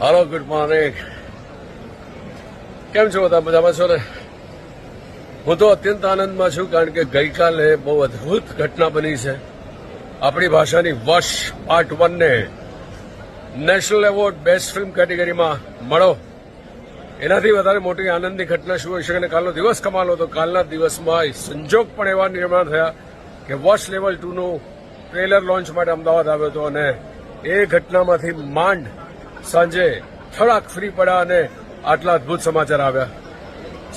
હાલો good morning કેમ છો બધા? મજામાં છો ને? હું તો અત્યંત આનંદમાં છું, કારણ કે ગઈકાલે બહુ અદભુત ઘટના બની છે. આપણી ભાષાની વશ પાર્ટ વનને નેશનલ એવોર્ડ બેસ્ટ ફિલ્મ કેટેગરીમાં મળો. એનાથી વધારે મોટી આનંદની ઘટના શું હોઈ શકે અને કાલનો દિવસ કમાલો તો કાલના દિવસમાં સંજોગ પણ એવા નિર્માણ થયા કે વોચ લેવલ ટુનું ટ્રેલર લોન્ચ માટે અમદાવાદ આવ્યો હતો અને એ ઘટનામાંથી માંડ સાંજે થોડાક ફ્રી પડ્યા અને આટલા અદભુત સમાચાર આવ્યા.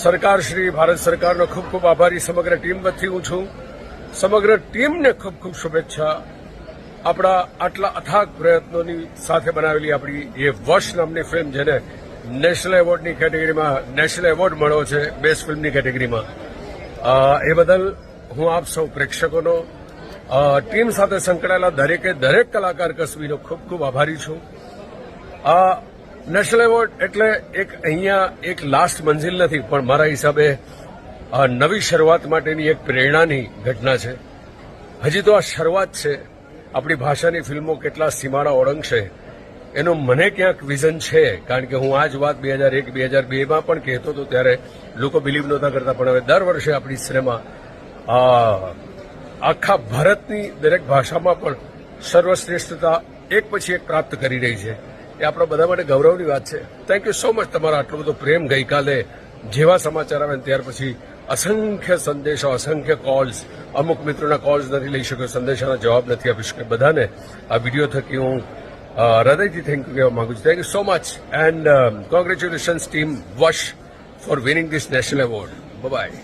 સરકાર શ્રી, ભારત સરકારનો ખૂબ ખૂબ આભારી સમગ્ર ટીમ વતી હું છું. સમગ્ર ટીમને ખૂબ ખૂબ શુભેચ્છા. આપણા આટલા અથાગ પ્રયત્નોની સાથે બનાવેલી આપણી એ વર્ષ નામની ફિલ્મ જેને નેશનલ એવોર્ડની કેટેગરીમાં નેશનલ એવોર્ડ મળ્યો છે, બેસ્ટ ફિલ્મની કેટેગરીમાં. એ બદલ હું આપ સૌ પ્રેક્ષકોનો ટીમ સાથે સંકળાયેલા દરેકે દરેક કલાકાર કસબીનો ખૂબ ખૂબ આભારી છું. આ નેશનલ એવોર્ડ એટલે એક અહીંયા એક લાસ્ટ મંજિલ નથી, પણ મારા હિસાબે આ નવી શરૂઆત માટેની એક પ્રેરણાની ઘટના છે. હજી તો આ શરૂઆત છે. આપણી ભાષાની ફિલ્મો કેટલા સીમાડા ઓળંગશે, એનું મને ક્યાંક વિઝન છે, કારણ કે હું આ જ વાત બે હજાર એક, બે હજાર બેમાં પણ કહેતો હતો ત્યારે લોકો બિલીવ નહોતા કરતા, પણ હવે દર વર્ષે આપણી સિનેમા આખા ભારતની દરેક ભાષામાં પણ સર્વશ્રેષ્ઠતા એક પછી એક પ્રાપ્ત કરી રહી છે. એ આપણા બધા માટે ગૌરવની વાત છે. થેન્ક યુ સો મચ તમારો આટલો બધો પ્રેમ ગઈકાલે જેવા સમાચાર આવે ત્યાર પછી અસંખ્ય સંદેશો, અસંખ્ય કોલ્સ અમુક મિત્રોના કોલ્સ નથી લઈ શક્યો, સંદેશાના જવાબ નથી આપી શક્યો. બધાને આ વીડિયો થકી હું હૃદયથી થેન્ક યુ કહેવા માંગુ છું. Thank you so much and congratulations team Vash for winning this national award by